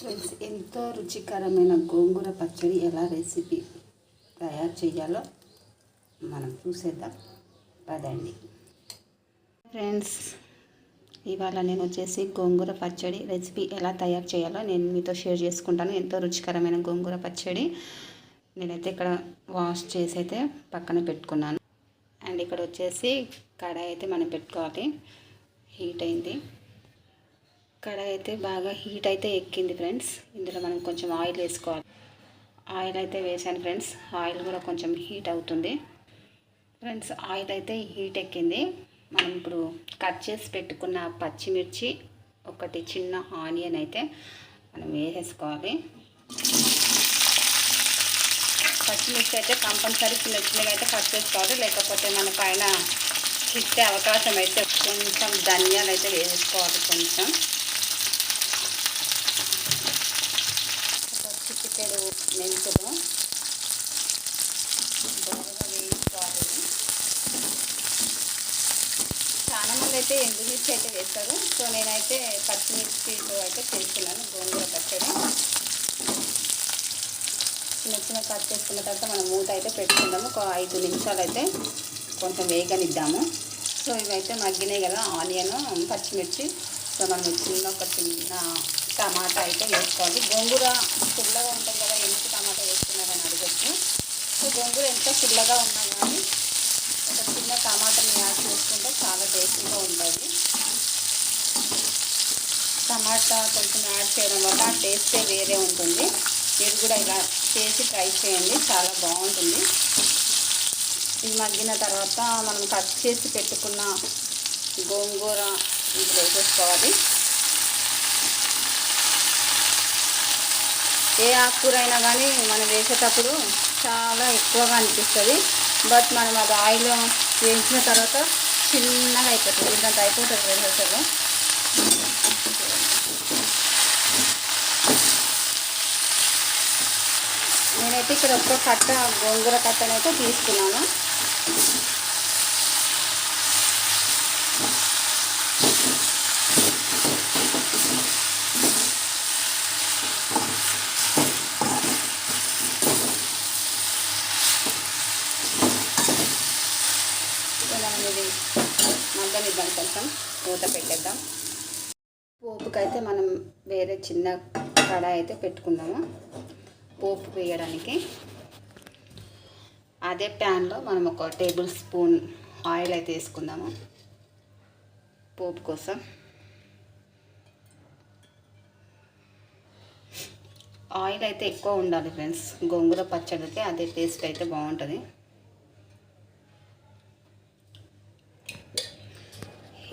Friends ఎంతో రుచికరమైన గోంగూర పచ్చడి ఎలా రెసిపీ తయారు చేయాలో మనం చూసేద్దాం. పదండి. ఫ్రెండ్స్ ఇవాళ నేను వచ్చేసి గోంగూర పచ్చడి రెసిపీ ఎలా తయారు చేయాలో నేను మీతో షేర్ చేసుకుంటాను. ఎంతో రుచికరమైన గోంగూర పచ్చడి నేనైతే ఇక్కడ వాష్ చేసి అయితే పక్కన పెట్టుకున్నాను. అండ్ ఇక్కడ వచ్చేసి కడాయి అయితే మనం పెట్టుకోవాలి. హీట్ అయింది. కడాయి అయితే బాగా హీట్ అయితే ఎక్కింది ఫ్రెండ్స్. ఇందులో మనం కొంచెం ఆయిల్ వేసుకోవాలి. ఆయిల్ అయితే వేసాను ఫ్రెండ్స్. ఆయిల్ కూడా కొంచెం హీట్ అవుతుంది. ఫ్రెండ్స్ ఆయిల్ అయితే హీట్ ఎక్కింది. మనం ఇప్పుడు కట్ చేసి పెట్టుకున్న పచ్చిమిర్చి ఒకటి చిన్న ఆనియన్ అయితే మనం వేసేసుకోవాలి. పచ్చిమిర్చి అయితే కంపల్సరీ చిన్న చిన్నగా అయితే కట్ చేసుకోవాలి. లేకపోతే మన పైన చిట్టే అవకాశం అయితే కొంచెం ధనియాలు అయితే వేసుకోవాలి కొంచెం ఒక చిటికెడు మెంతులు బాగా వేయించుకోవాలి చాలా మంది అయితే ఎండుమిర్చి అయితే వేస్తారు. సో నేనైతే పచ్చిమిర్చితో అయితే చేస్తున్నాను గోంగూర పచ్చడి. చిన్న చిన్న కట్ చేసుకున్న తర్వాత మనం మూత అయితే పెట్టుకుందాము. ఒక ఐదు నిమిషాలు అయితే కొంచెం వేగనిద్దాము. సో ఇవైతే మగ్గినాయి కదా ఆనియన్ పచ్చిమిర్చి. సో మనం చిన్న ఒక చిన్న టమాటా అయితే వేసుకోవాలి. గోంగూర పుల్లగా ఉంటుంది కదా ఎందుకు టమాటా వేస్తున్నారని అడగచ్చు. సో గోంగూర ఎంత పుల్లగా ఉన్నా కానీ ఒక చిన్న టమాటాని యాడ్ చేసుకుంటే చాలా టేస్టీగా ఉంటుంది. టమాటా కొంచెం యాడ్ చేయడం వల్ల ఆ టేస్టే వేరే ఉంటుంది. మీరు కూడా ఇలా చేసి ట్రై చేయండి చాలా బాగుంటుంది. ఇది మగ్గిన తర్వాత మనం కట్ చేసి పెట్టుకున్న గోంగూర ఇంట్లో వేసేసుకోవాలి. ఏ ఆకుకూర అయినా కానీ మనం వేసేటప్పుడు చాలా ఎక్కువగా అనిపిస్తుంది. బట్ మనం అది ఆయిల్ వేయించిన తర్వాత చిన్నగా అయిపోతుంది. ఇదంతా అయిపోతుంది రెండు సార్ నేనైతే ఇక్కడ ఒక్క కట్ట గోంగూర కట్టనైతే తీసుకున్నాను ఇక మనం ఇది దాని కొంచెం మూత పెట్టేద్దాం. పోపుకైతే మనం వేరే చిన్న కడాయి అయితే పెట్టుకుందాము పోపు వేయడానికి. అదే ప్యాన్లో మనం ఒక టేబుల్ స్పూన్ ఆయిల్ అయితే వేసుకుందాము. పోపు కోసం. ఆయిల్ అయితే ఎక్కువ ఉండాలి ఫ్రెండ్స్. గోంగూర పచ్చడికి అదే టేస్ట్ అయితే బాగుంటుంది.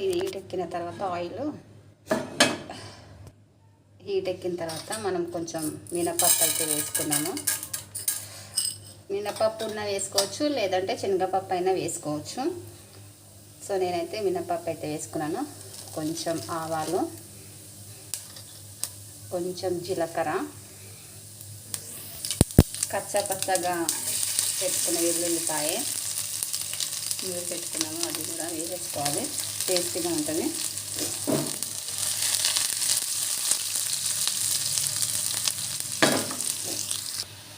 ఇది హీట్ ఎక్కిన తర్వాత ఆయిల్. హీట్ ఎక్కిన తర్వాత మనం కొంచెం మినపప్పు అయితే వేసుకున్నాము. మినపప్పు ఉన్న వేసుకోవచ్చు లేదంటే శనగపప్పు అయినా వేసుకోవచ్చు. సో నేనైతే మినపప్పు అయితే వేసుకున్నాను. కొంచెం ఆవాలు కొంచెం జీలకర్ర కచ్చపచ్చగా పెట్టుకున్న వెల్లుల్లిపాయ. మీరు పెట్టుకున్నాము అది కూడా వేసేసుకోవాలి. టేస్టీగా ఉంటుంది.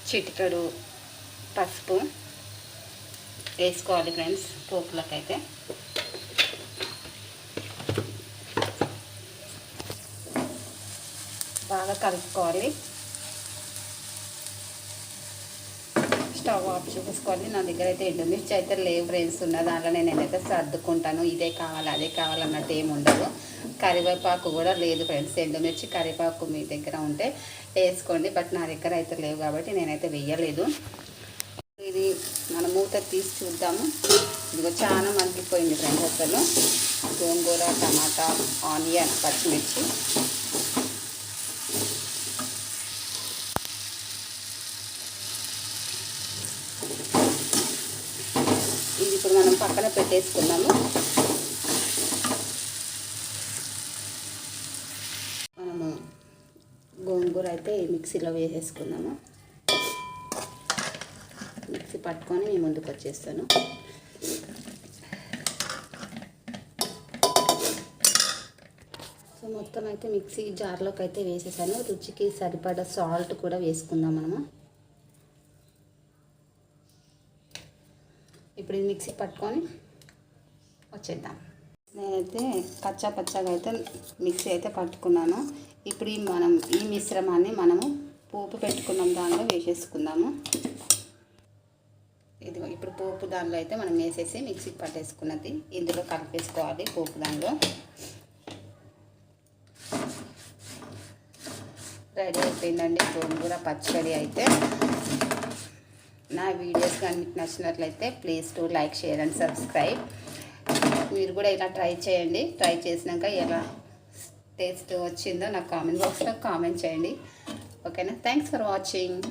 చిటికడు పసుపు వేసుకోవాలి ఫ్రెండ్స్ పోపులకైతే. బాగా కలుపుకోవాలి. స్టవ్ ఆఫ్ చేసుకోవాలి నా దగ్గర అయితే ఎండుమిర్చి అయితే లేవు ఫ్రెండ్స్ ఉన్న దాంట్లో నేనైతే సర్దుకుంటాను. ఇదే కావాలి అదే కావాలన్నట్టు ఏమి ఉండదు. కరివేపాకు కూడా లేదు ఫ్రెండ్స్ ఎండుమిర్చి కరివేపాకు మీ దగ్గర ఉంటే వేసుకోండి బట్ నా దగ్గర అయితే లేవు కాబట్టి నేనైతే వేయలేదు. ఇది మన మూత తీసి చూద్దాము. ఇదిగో చాలా మగ్గిపోయింది ఫ్రెండ్స్ అసలు. గోంగూర టమాటా ఆనియన్ పచ్చిమిర్చి ఇది ఇప్పుడు మనం పక్కన పెట్టేసుకున్నాము. మనము గోంగూర అయితే మిక్సీలో వేసేసుకుందాము మిక్సీ పట్టుకొని మీ ముందుకు వచ్చేస్తాను. సో మొత్తం అయితే మిక్సీ జార్లోకి అయితే వేసేసాను. రుచికి సరిపడా సాల్ట్ కూడా వేసుకుందాం మనము. ఇప్పుడు ఇది మిక్సీ పట్టుకొని వచ్చేద్దాం. నేనైతే కచ్చా పచ్చగా అయితే మిక్సీ అయితే పట్టుకున్నాను. ఇప్పుడు ఈ మనం ఈ మిశ్రమాన్ని మనము పోపు పెట్టుకున్నాం దానిలో వేసేసుకుందాము. ఇది ఇప్పుడు పోపు దానిలో అయితే మనం వేసేసి మిక్సీకి పట్టేసుకున్నది. ఇందులో కలిపేసుకోవాలి పోపు దానిలో. రెడీ అయిపోయిందండి. గోంగూర పచ్చడి అయితే. నా వీడియోస్ కానీ మీకు నచ్చినట్లయితే please to like share and subscribe మీరు కూడా ఇలా ట్రై చేయండి. ట్రై చేసినాక ఎలా టేస్ట్ వచ్చిందో నాకు కామెంట్ బాక్స్లో కామెంట్ చేయండి. ఓకేనా థ్యాంక్స్ ఫర్ వాచింగ్